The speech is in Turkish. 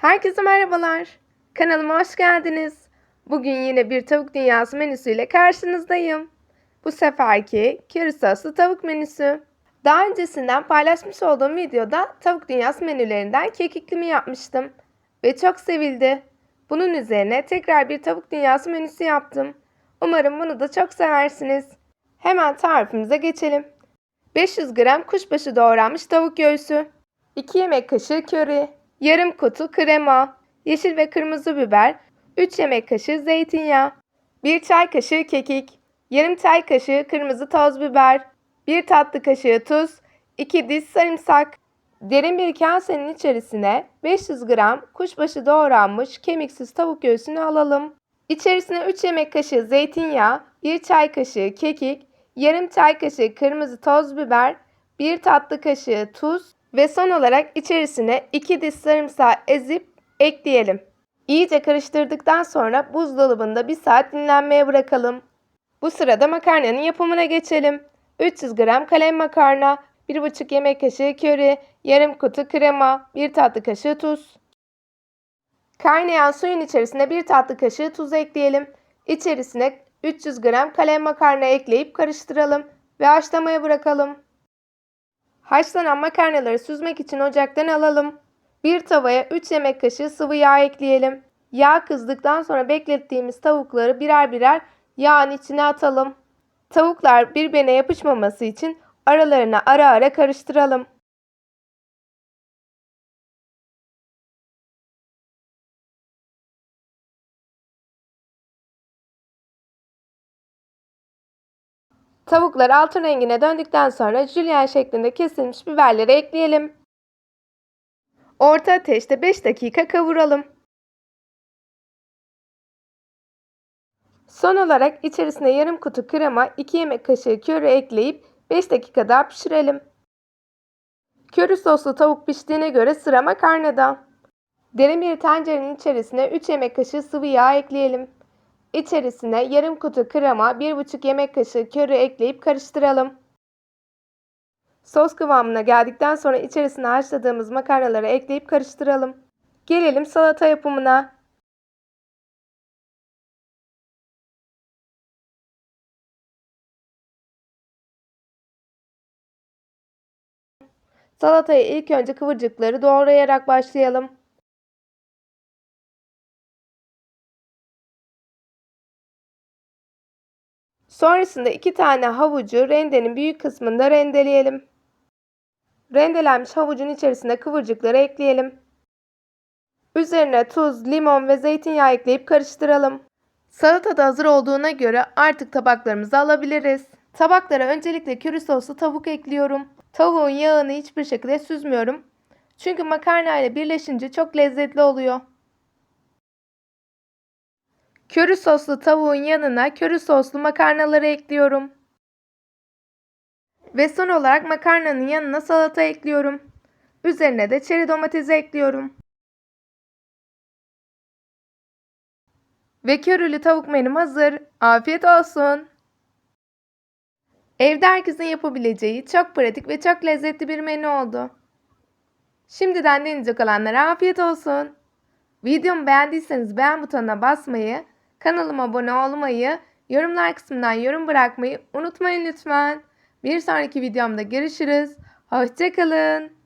Herkese merhabalar. Kanalıma hoş geldiniz. Bugün yine bir tavuk dünyası menüsüyle karşınızdayım. Bu seferki köri soslu tavuk menüsü. Daha öncesinden paylaşmış olduğum videoda tavuk dünyası menülerinden kekiklimi yapmıştım. Ve çok sevildi. Bunun üzerine tekrar bir tavuk dünyası menüsü yaptım. Umarım bunu da çok seversiniz. Hemen tarifimize geçelim. 500 gram kuşbaşı doğranmış tavuk göğsü, 2 yemek kaşığı köri, yarım kutu krema, yeşil ve kırmızı biber, 3 yemek kaşığı zeytinyağı, 1 çay kaşığı kekik, yarım çay kaşığı kırmızı toz biber, 1 tatlı kaşığı tuz, 2 diş sarımsak. Derin bir kasenin içerisine 500 gram kuşbaşı doğranmış kemiksiz tavuk göğsünü alalım. İçerisine 3 yemek kaşığı zeytinyağı, 1 çay kaşığı kekik, yarım çay kaşığı kırmızı toz biber, 1 tatlı kaşığı tuz ve son olarak içerisine 2 diş sarımsağı ezip ekleyelim. İyice karıştırdıktan sonra buzdolabında 1 saat dinlenmeye bırakalım. Bu sırada makarnanın yapımına geçelim. 300 gram kalem makarna, 1,5 yemek kaşığı köri, yarım kutu krema, 1 tatlı kaşığı tuz. Kaynayan suyun içerisine 1 tatlı kaşığı tuz ekleyelim. İçerisine 300 gram kalem makarna ekleyip karıştıralım ve haşlamaya bırakalım. Haşlanan makarnaları süzmek için ocaktan alalım. Bir tavaya 3 yemek kaşığı sıvı yağ ekleyelim. Yağ kızdıktan sonra beklettiğimiz tavukları birer birer yağın içine atalım. Tavuklar birbirine yapışmaması için aralarına ara ara karıştıralım. Tavuklar altın rengine döndükten sonra jülyen şeklinde kesilmiş biberleri ekleyelim. Orta ateşte 5 dakika kavuralım. Son olarak içerisine yarım kutu krema, 2 yemek kaşığı köri ekleyip 5 dakika daha pişirelim. Köri soslu tavuk piştiğine göre sıra makarnada. Derin bir tencerenin içerisine 3 yemek kaşığı sıvı yağ ekleyelim. İçerisine yarım kutu krema, 1,5 yemek kaşığı köri ekleyip karıştıralım. Sos kıvamına geldikten sonra içerisine haşladığımız makarnaları ekleyip karıştıralım. Gelelim salata yapımına. Salataya ilk önce kıvırcıkları doğrayarak başlayalım. Sonrasında iki tane havucu rendenin büyük kısmında rendeleyelim. Rendelenmiş havucun içerisine kıvırcıkları ekleyelim. Üzerine tuz, limon ve zeytinyağı ekleyip karıştıralım. Salata da hazır olduğuna göre artık tabaklarımızı alabiliriz. Tabaklara öncelikle köri soslu tavuk ekliyorum. Tavuğun yağını hiçbir şekilde süzmüyorum. Çünkü makarna ile birleşince çok lezzetli oluyor. Köri soslu tavuğun yanına köri soslu makarnaları ekliyorum. Ve son olarak makarnanın yanına salata ekliyorum. Üzerine de çeri domatesi ekliyorum. Ve körülü tavuk menüm hazır. Afiyet olsun. Evde herkesin yapabileceği çok pratik ve çok lezzetli bir menü oldu. Şimdiden deneyecek olanlara afiyet olsun. Videomu beğendiyseniz beğen butonuna basmayı, kanalıma abone olmayı, yorumlar kısmından yorum bırakmayı unutmayın lütfen. Bir sonraki videomda görüşürüz. Hoşçakalın.